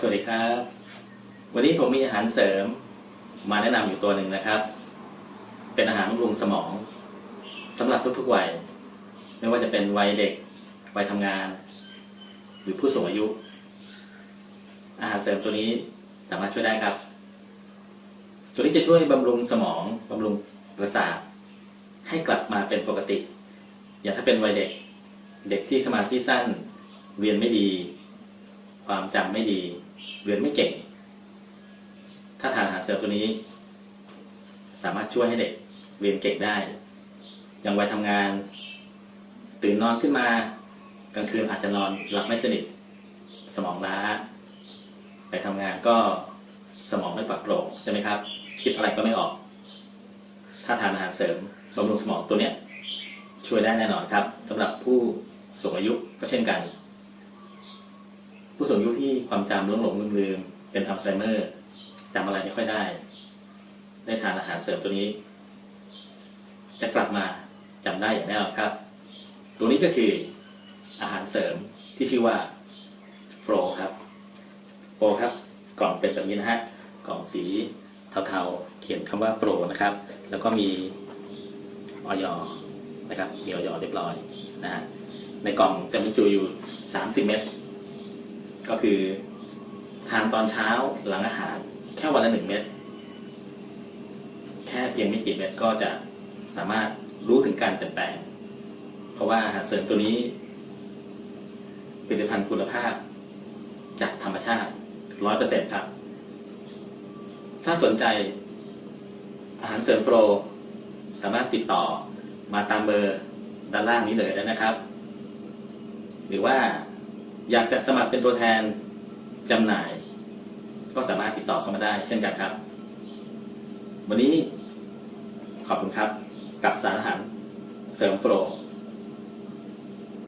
สวัสดีครับ วันนี้ผมมีอาหารเสริม มาแนะนำอยู่ตัวหนึ่งนะครับ เป็นอาหารบำรุงสมองสำหรับทุกๆวัย ไม่ว่าจะเป็นวัยเด็ก วัยทำงาน หรือผู้สูงอายุ อาหารเสริมตัวนี้สามารถช่วยได้ครับ ตัวนี้จะช่วยบำรุงสมองบำรุงประสาทให้กลับมาเป็นปกติ อย่างถ้าเป็นวัยเด็ก เด็กที่สมาธิสั้น เรียนไม่ดีความจำไม่ดี เรียนไม่เก่ง ถ้าทานอาหารเสริมตัวนี้ สามารถช่วยให้เด็กเรียนเก่งได้ อย่างวัยทำงาน ตื่นนอนขึ้นมากลางคืนอาจจะนอนหลับไม่สนิท สมองล้า ไปทำงานก็สมองไม่ปลอดโปร่งใช่ไหมครับ คิดอะไรก็ไม่ออก ถ้าทานอาหารเสริมบำรุงสมองตัวเนี้ยช่วยได้แน่นอนครับสำหรับผู้สูงอายุก็เช่นกัน ผู้สูงอายุที่ความจำหลงหลงลืมลืมเป็นอัลไซเมอร์จำอะไรไม่ค่อยได้ ได้ทานอาหารเสริมตัวนี้ จะกลับมาจำได้อย่างแน่นอนครับ ตัวนี้ก็คืออาหารเสริมที่ชื่อว่าโฟลครับโฟลครับ กล่องเป็นแบบนี้นะฮะกล่องสีเทาๆ เขียนคำว่าโฟลนะครับ แล้วก็มีออยนะครับมีออยเรียบร้อยนะฮะในกล่องจะมีจุอยู่ 30 เม็ด ก็คือทานตอนเช้าหลังอาหาร แค่วันละหนึ่งเม็ดแค่เพียงไม่กี่เม็ดก็จะสามารถรู้ถึงการเปลี่ยนแปลง เพราะว่าอาหารเสริมตัวนี้ผลิตภัณฑ์คุณภาพ จากธรรมชาติร้อยเปอร์เซ็นครับ ถ้าสนใจ อาหารเสริมโฟรสามารถติดต่อมาตามเบอร์ด้านล่างนี้เลยได้นะครับ หรือว่า อยากจะสมัครเป็นตัวแทนจำหน่าย ก็สามารถติดต่อเข้ามาได้ เช่นกันครับ วันนี้ขอบคุณครับ กับสารอาหารเสริมโฟล